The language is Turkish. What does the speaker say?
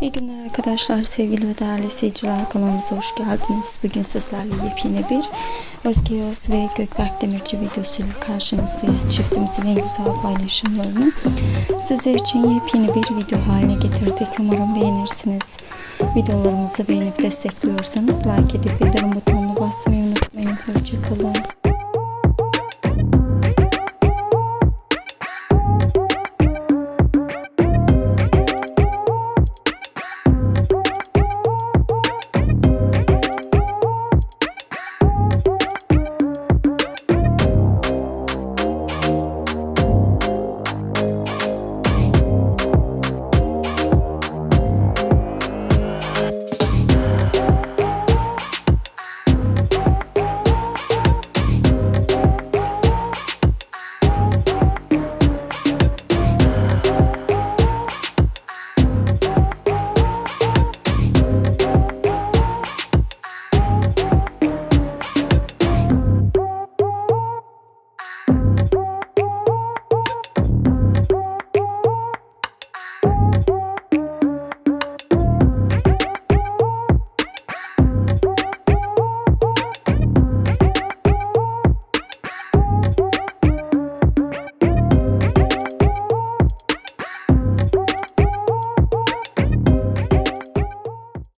İyi günler arkadaşlar, sevgili ve değerli izleyiciler kanalımıza hoş geldiniz. Bugün sizlerle yepyeni bir Özge Yağız ve Gökberk Demirci videosuyla karşınızdayız. Çiftimizin en güzel paylaşımlarını sizler için yepyeni bir video haline getirdik. Umarım beğenirsiniz. Videolarımızı beğenip destekliyorsanız like edip bildirim butonuna basmayı unutmayın. Hoşçakalın.